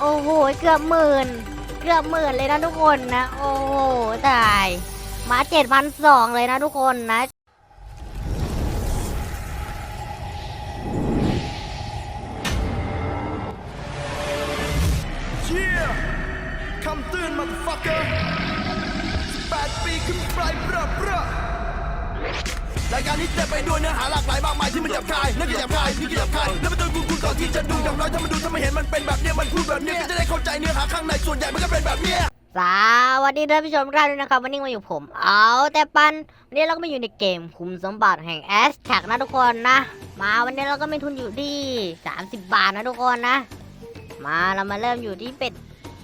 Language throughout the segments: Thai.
โอ้โห เกือบหมื่น เกือบหมื่นเลยนะทุกคนนะ โอ้โห ตาย มาเจ็ดพันสองเลยนะทุกคนนะเชี่ยคำตือนมาฟักเกอร์18ปีขึ้นไปเบ้อเบ้อ รายการนี้เต็มไปด้วยเนื้อหาหลากหลายมากมายที่มันหยาบคายนั่นก็หยาบคายนี่ก็หยาบคายแล้วมาดูกูกูก่อนที่จะดูอย่างน้อยถ้ามันดูถ้ามันเห็นมันเป็นแบบเนี้ยมันพูดแบบเนี้ยก็จะได้เข้าใจเนื้อหาข้างในส่วนใหญ่มันก็เป็นแบบเนี้ยสวัสดีท่านผู้ชมทุกท่านด้วยนะครับวันนี้มาอยู่ผม เอาแต่ปันวันนี้เราก็มาอยู่ในเกมคุมสมบัติแห่งแอสแท็กนะทุกคนนะ มาวันนี้เราก็มีทุนอยู่ที่ 30 บาทนะทุกคนนะ มาเรามาเริ่มอยู่ที่เป็ด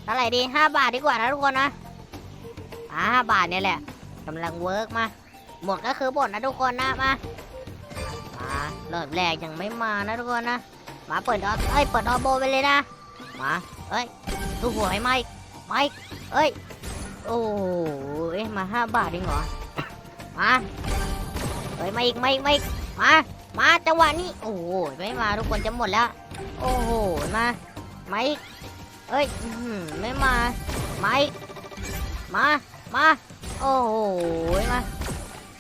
เท่าไหร่ดี 5 บาทดีกว่านะทุกคนนะอ่า5บาทเนี่ยแหละกำลังเวิร์กมา หมดก็คือหมดนะทุกคนนะ มามาเริ่มแรกยังไม่มานะทุกคนนะ มาเปิดออเอ้ยเปิดออโบไปเลยนะ มาเอ้ยดูหัวให้ไหมไหมเอ้ย โอ้ยมาห้าบาทเองเหรอ มาเฮ้ยมาอีกมาอีกมาอีกมา มาจังหวะนี้ โอ้โหไม่มาทุกคนจะหมดแล้ว โอ้โห มามาอีกเอ้ยไม่มามาอีกมา มา โอ้โห มา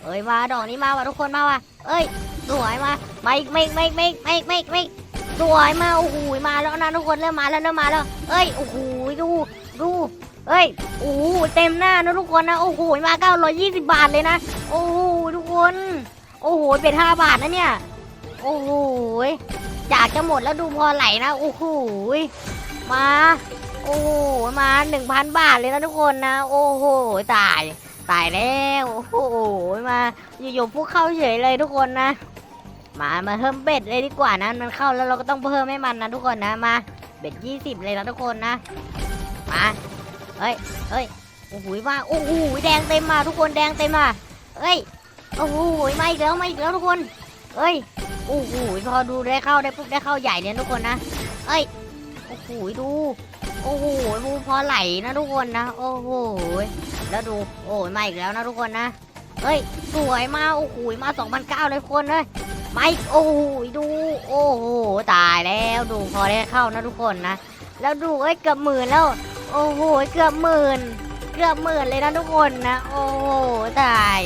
เอ้ยมาดอกนี้มาว่ะทุกคนมาว่ะเอ้ยสวยมาไมาอีกไม่ไม่ไม่ไม่ไม่ไม่สวยมาโอ้โหมาแล้วนะทุกคนเริ่มมาแล้วเริ่มมาแล้ว เอ้ยโอ้โหดูดูเอ้ยโอ้โหเต็มหน้านะทุกคนนะโอ้โหมา920บาทเลยนะโอ้โหทุกคน โอ้โหเป็น5บาทนะเนี่ยโอ้โหอยากจะหมดแล้วดูพอไหลนะโอ้โหมา โอ้โหมา1,000บาทเลยนะทุกคนนะ โอ้โหตาย ตายแล้วโอ้โหมาอยู่ๆพวกเข้าเฉยเลยทุกคนนะ มามาเพิ่มเบ็ดเลยดีกว่านะมันเข้าแล้วเราก็ต้องเพิ่มให้มันนะทุกคนนะมาเบ็ด20เลยนะทุกคนนะมาเฮ้ยเฮ้ยโอ้โหมาโอ้โหแดงเต็มมาทุกคนแดงเต็มมาเฮ้ยโอ้โหมาอีกแล้วมาอีกแล้วทุกคนเฮ้ยโอ้โหพอดูได้เข้าได้ปุ๊บได้เข้าใหญ่เนี่ยทุกคนนะเฮ้ยโอ้โหดู โอ้โหดูพอไหลนะทุกคนนะ โอ้โห แล้วดู โอ้ยมาอีกแล้วนะทุกคนนะ เฮ้ย สวยมากโอ้โห มา2,009เลยทุกคนเลยมาอีกโอ้โห ดู โอ้โห ตายแล้ว ดูพอได้เข้านะทุกคนนะ แล้วดู เอ้ย เกือบหมื่นแล้ว โอ้โห เกือบหมื่น เกือบหมื่นเลยนะทุกคนนะ โอ้โห ตาย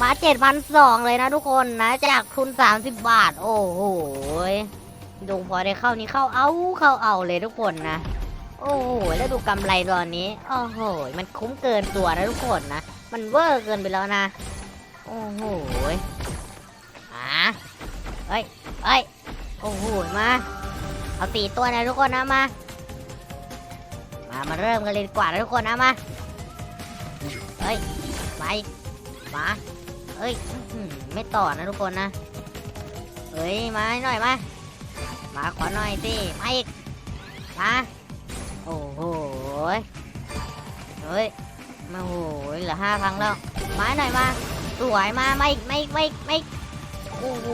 มาเจ็ดพันสองเลยนะทุกคนนะ จากทุนสามสิบบาท โอ้โหดูพอได้เข้านี้เข้าเอาเข้าเอาเลยทุกคนนะ โอ้โหแล้วดูกำไรตอนนี้ โอ้โห มันคุ้มเกินตัวนะทุกคนนะ มันเวอร์เกินไปแล้วนะ โอ้โหอ่าเฮ้ยเฮ้ย โอ้โห มา เอาสี่ตัวนะทุกคนนะมา มา มาเริ่มกันเลยดีกว่านะทุกคนนะมา เฮ้ยไปมาเฮ้ย ไม่ต่อนะทุกคนนะ เฮ้ย มาหน่อยมา มาขอหน่อยสิ มาอีก มา โอ้โหเฮ้ยมาโอ้โหเหลือห้าพังแล้วมาหน่อยมาสวยมาไม่ไม่ไม่ไม่โอ้โห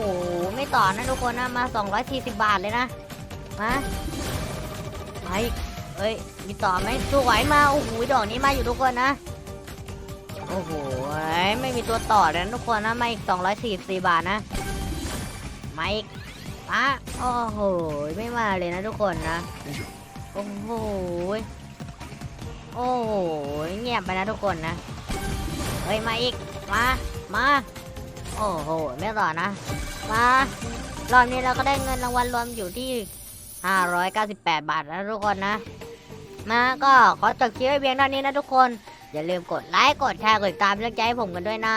ไม่ต่อนะทุกคนนะมา 240 บาทเลยนะมาไปเฮ้ยมีต่อไหมสวยมาโอ้โหดอกนี้มาอยู่ทุกคนนะโอ้โหไม่มีตัวต่อเลยนะทุกคนนะมาอีก244บาทนะมาอีกมาโอ้โหไม่มาเลยนะทุกคนนะ โอ้โห โอ้โห เงียบไปนะทุกคนนะ เฮ้ย มาอีก มา มา โอ้โห ไม่ต่อนะ มารอบนี้เราก็ได้เงินรางวัลรวมอยู่ที่ 598 บาทแล้วทุกคนนะ มาก็ขอจบคลิปไว้เพียงเท่านี้นะทุกคน อย่าลืมกดไลค์ กดแชร์ กดติดตามเป็นกำลังใจให้ผมกันด้วยนะ